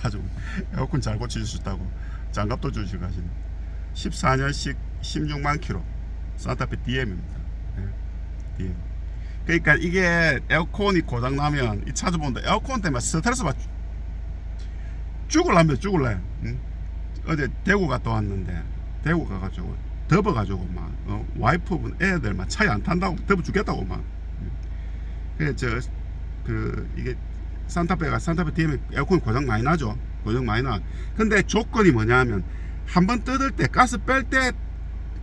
차주분 에어컨 잘 고쳐주셨다고. 장갑도 주시고 하시네. 14년씩 16만 킬로. 산타페 DM입니다. DM 그러니까 이게 에어컨이 고장 나면 이 차주분도 에어컨 때문에 스트레스 받 죽을라면 죽을래. 응? 어제 대구 갔다 왔는데 대구 가가지고 덮어가지고 막 어, 와이프분 애들 막 차에 안 탄다고 덮어 죽겠다고 막. 그래 저그 이게 산타페가 산타페 DM에 에어컨 고장 많이 나죠? 고장 많이 나. 근데 조건이 뭐냐면 한 번 뜯을 때 가스 뺄 때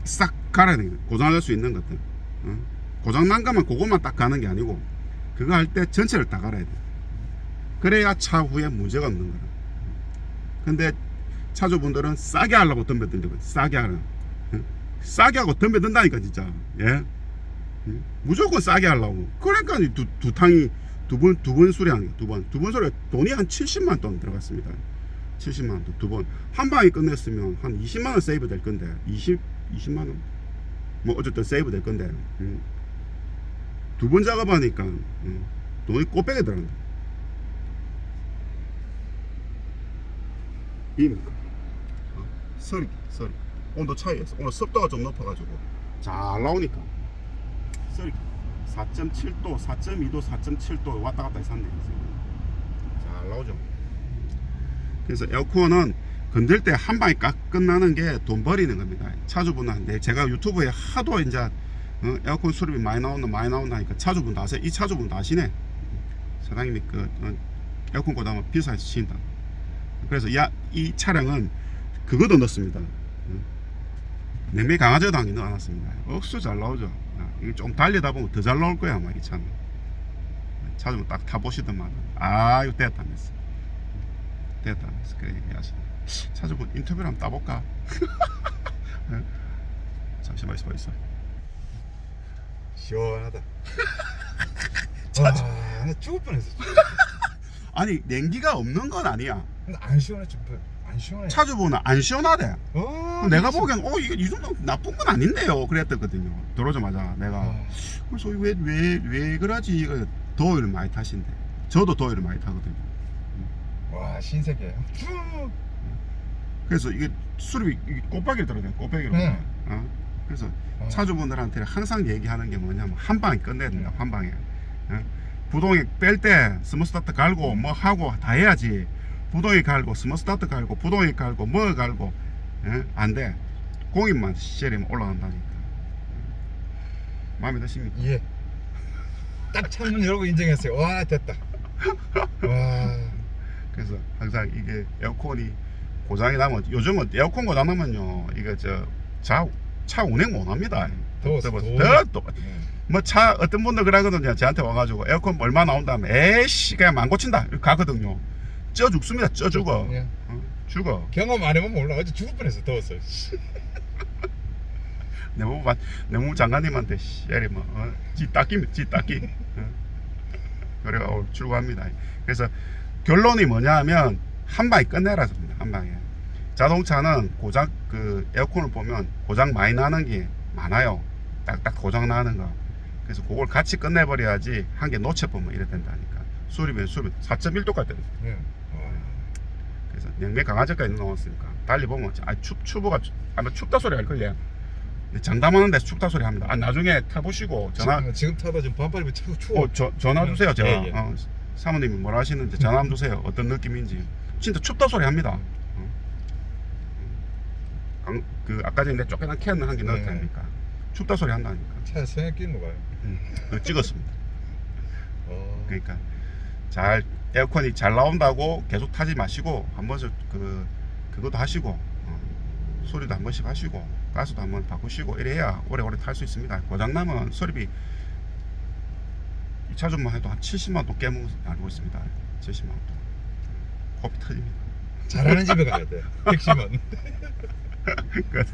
싹 갈아야 돼 고장 날 수 있는 것들. 어? 고장 난 거만 그것만 딱 가는 게 아니고 그거 할 때 전체를 다 갈아야 돼. 그래야 차후에 문제가 없는 거야 근데 차주분들은 싸게 하려고 덤벼든다고 싸게 응? 싸게 하고 덤벼든다니까 진짜. 예? 응? 무조건 싸게 하려고. 그러니까 이 두, 두 탕이 두번 두 번 수리하는 두번 두 번 수리 돈이 한 70만 돈 들어갔습니다. 70만 원 두 번. 한 방에 끝냈으면 한 20만 원 세이브 될 건데 20 20만 원? 뭐 어쨌든 세이브 될 건데. 두번 작업하니까 응? 돈이 꼬빼게 들어간다. 이니까 어, 서리 서리. 온도 차이에서. 오늘 습도가 좀 높아가지고. 잘 나오니까. 서리 4.7도 4.2도 4.7도 왔다 갔다 해서 샀네 잘 나오죠? 그래서 에어컨은 건들 때 한 방에 깍 끝나는 게 돈 버리는 겁니다. 차주분한테 제가 유튜브에 하도 이제 어, 에어컨 수리비 많이 나온다 많이 나온다 하니까 차주분도 아세요? 이 차주분도 아시네? 사장님이 그 어, 에어컨 고장은 비싸서 친다. 그래서 야, 이 차량은 그것도 넣습니다. 냉매 강화제도 당연히 넣어놨습니다. 억수 잘 나오죠. 아, 이게 좀 달리다 보면 더 잘 나올 거야 아마 이 차는. 차좀 딱 타보시더만 아 이거 됐다면서 됐다면서 그래 얘기하시네. 차주분 인터뷰를 한번 따볼까? 네. 잠시만 있어 있어. 시원하다. 차주- 와, 나 죽을 뻔했어. 아니 냉기가 없는 건 아니야. 근데 안 시원해 좀. 안 시원해. 차주분은 안 시원하대. 어, 내가 미치- 보기엔 어 이게 이 정도 나쁜 건 아닌데요 그랬었거든요 들어오자마자 내가 아, 그래서 왜왜 왜 그러지 더위를 많이 타신대 저도 더위를 많이 타거든요 와 신세계. 쭉. 그래서 이게 수립이 꽃박이를 들어요 꽃박이로 네. 어? 그래서 어. 차주분들한테 항상 얘기하는 게 뭐냐면 한 방에 끝내야 된다 한 방에 어? 부동액 뺄때 스머스타트 갈고 뭐 하고 다 해야지 부동액 갈고 스머스타트 갈고 부동액 갈고 뭐 갈고 예? 안 돼 공인만 시절이면 올라간다니까 마음에 드십니까? 예. 딱 창문 열고 인정했어요. 와 됐다. 와. 그래서 항상 이게 에어컨이 고장이 나면 요즘은 에어컨 고장 나면요 이거 저차 운행 못 합니다. 더워서, 더워서 더워. 더 또. 네. 뭐차 어떤 분들 그러거든요. 저한테 와가지고 에어컨 얼마 나온다면 에이씨 그냥 안 고친다 가거든요. 쪄 죽습니다. 쪄 죽어. 예. 어, 죽어. 경험 안 해보면 몰라. 어제 죽을 뻔했어 더워서. 내무 내무 장관님한테 씨리 뭐지 닦기 지 닦기. 어. 그래가 오늘 출고합니다. 그래서 결론이 뭐냐면 한 방에 끝내라습니다. 한 방에. 자동차는 고장 그 에어컨을 보면 고장 많이 나는 게 많아요. 딱딱 고장 나는 거. 그래서 그걸 같이 끝내버려야지 한 개 놓쳐보면 이래 된다니까. 수리면 수리 4.1도까지 됩니다. 예. 와. 그래서 냉매 강화제까지 나왔으니까 달리 보면 아 추, 추부가 아마 춥다 소리 할 거예요. 장담하는 데서 춥다 소리 합니다. 아 나중에 타보시고 전화 지금, 지금 타다 지금 반팔 입고 추워. 추워. 어, 저, 전화 주세요. 제가 예, 예. 어, 사모님이 뭐라 하시는지 전화 한번 주세요. 어떤 느낌인지. 진짜 춥다 소리 합니다. 어. 강- 그 아까 전에 내 쫓겨난 캔 한개 네. 넣었다니까. 춥다 소리 한다니까. 차에 성형 끼는 거 봐요. 그거 찍었습니다. 어. 그러니까 잘 에어컨이 잘 나온다고 계속 타지 마시고 한 번씩 그 그것도 하시고 어, 소리도 한 번씩 하시고 가스도 한 번 바꾸시고 이래야 오래오래 탈 수 있습니다. 고장 나면 수리비 이 차주만 해도 한 70만 원 깨먹은 거 알고 있습니다. 70만 원 돈. 코피 터집니다. 잘하는 집에 가야 돼. 핵심은. 끝.